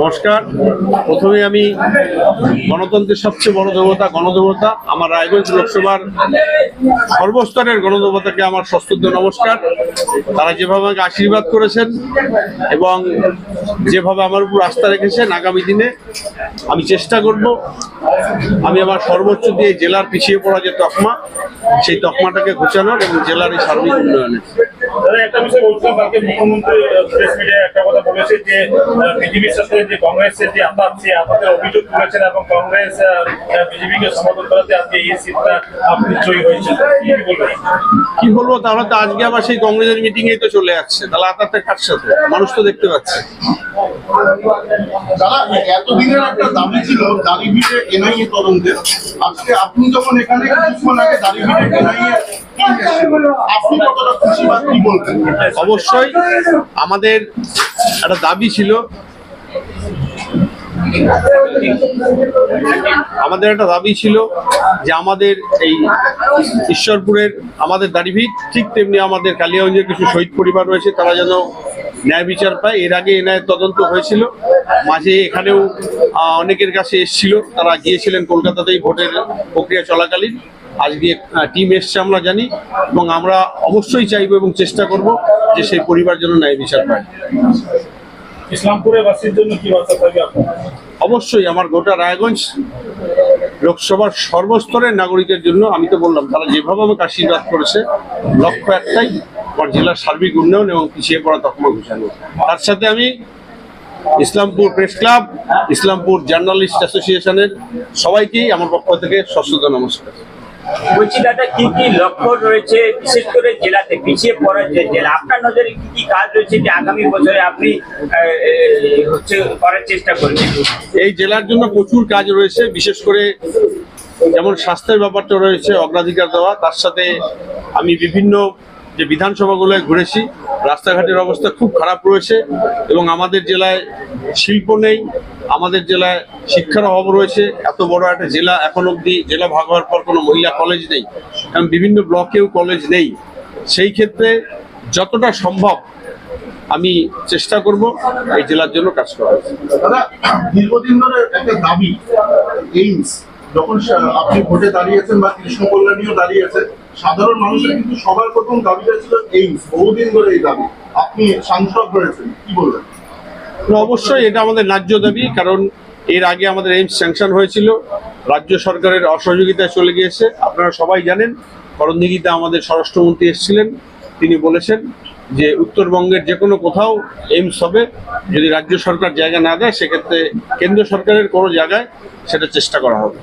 নমস্কার। প্রথমে আমি গণতন্ত্রের সবচেয়ে বড় দেবতা, গণদেবতা, আমার রায়গঞ্জ লোকসভার সর্বস্তরের গণদেবতাকে আমার সশ্রদ্ধ নমস্কার। তারা যেভাবে আমাকে আশীর্বাদ করেছেন এবং যেভাবে আমার উপর আস্থা রেখেছেন, আগামী দিনে আমি চেষ্টা করব, আমি আমার সর্বোচ্চ দিয়ে জেলার পিছিয়ে পড়া যে তকমা, সেই তকমাটাকে ঘোচানোর এবং জেলার এই সার্বিক উন্নয়নের। দাদা একটা বিষয় বলছিলাম কালকে মুখ্যমন্ত্রী প্রেস মিডিয়ায় একটা কথা বলেছে যে বিজেপির সাথে যে কংগ্রেসের যে আপাত সে আপাতের অভিযোগ তুলেছেন এবং কংগ্রেস বিজেপিকে সমর্থন করাতে আজকে এই সিটটা আপনি জয়ী হয়েছে কি বলবেন? কি বলব তাহলে তো আজকে আবার সেই কংগ্রেসের মিটিং তো চলে যাচ্ছে তাহলে কার সাথে মানুষ তো দেখতে পাচ্ছে। দাদা এতদিনের একটা দাবি ছিল দালিভিটে এনআইএ তদন্তের। আজকে আপনি যখন এখানে কিছুক্ষণ আগে দালিভিটে এনআইএ আপনি কতটা খুশি বা কি অবশ্যই আমাদের একটা দাবি ছিল। আমাদের একটা দাবি ছিল যে আমাদের এই ঈশ্বরপুরের আমাদের দাড়িভিট ঠিক তেমনি আমাদের কালিয়াগঞ্জের কিছু শহীদ পরিবার রয়েছে, তারা যেন ন্যায় বিচার পায়। এর আগে এনআইয়ের তদন্ত হয়েছিল। মাঝে এখানেও অনেকের কাছে এসেছিল। তারা গিয়েছিলেন কলকাতাতেই ভোটের প্রক্রিয়া চলাকালীন। আজকে টিম এসছে আমরা জানি। এবং আমরা অবশ্যই চাইব এবং চেষ্টা করব যে সেই পরিবার যেন ন্যায় বিচার পায়। ইসলামপুরের বাসীর জন্য কি বার্তা থাকবে অবশ্যই আমার গোটা রায়গঞ্জ লোকসভার সর্বস্তরের নাগরিকের জন্য আমি তো বললাম তারা যেভাবে আমাকে আশীর্বাদ করেছে লক্ষ্য একটাই আমার জেলার সার্বিক উন্নয়ন এবং পিছিয়ে পড়া তকমা ঘুষানো তার সাথে আমি Islampur press club Islampur journalist অ্যাসোসিয়েশনের সবাইকেই আমার পক্ষ থেকে সশ্রদ্ধ নমস্কার। বলছি দাদা কি কি লক্ষ্য রয়েছে বিশেষ করে জেলাতে পিছিয়ে পড়া যে জেলা? আপনার নজরে কি কি কাজ রয়েছে যে আগামী বছরে আপনি হচ্ছে করার চেষ্টা করছেন এই জেলার জন্য প্রচুর কাজ রয়েছে বিশেষ করে যেমন স্বাস্থ্যের ব্যাপারটা রয়েছে অগ্রাধিকার দেওয়া তার সাথে আমি বিভিন্ন যে বিধানসভাগুলোয় ঘুরেছি, রাস্তাঘাটের অবস্থা খুব খারাপ রয়েছে এবং আমাদের জেলায় শিল্প নেই, আমাদের জেলায় শিক্ষার অভাব রয়েছে। এত বড় একটা জেলা এখন অবধি জেলা ভাগ হওয়ার পর কোনো মহিলা কলেজ নেই, কারণ বিভিন্ন ব্লকেও কলেজ নেই। সেই ক্ষেত্রে যতটা সম্ভব আমি চেষ্টা করব এই জেলার জন্য কাজ করার। দাদা, দীর্ঘদিন ধরে একটা দাবি, এইমস, যখন আপনি ভোটে দাঁড়িয়েছেন বা কৃষ্ণ কল্যাণীও দাঁড়িয়েছে সাধারণ মানুষের কিন্তু সবার প্রথম দাবিটা ছিল এইমস বহুদিন ধরে এই দাবি। আপনি সাংসদ হয়েছেন, কি বলবেন? অবশ্যই এটা আমাদের ন্যায্য দাবি, কারণ এর আগে আমাদের এইমস স্যাংশন হয়েছিল, রাজ্য সরকারের অসহযোগিতায় চলে গিয়েছে, আপনারা সবাই জানেন করণদিঘিতে আমাদের স্বরাষ্ট্রমন্ত্রী এসেছিলেন, তিনি বলেছেন যে উত্তরবঙ্গের যে কোনো কোথাও এইমস হবে, যদি রাজ্য সরকার জায়গা না দেয়, সেক্ষেত্রে কেন্দ্র সরকারের কোনো জায়গায় সেটা চেষ্টা করা হবে।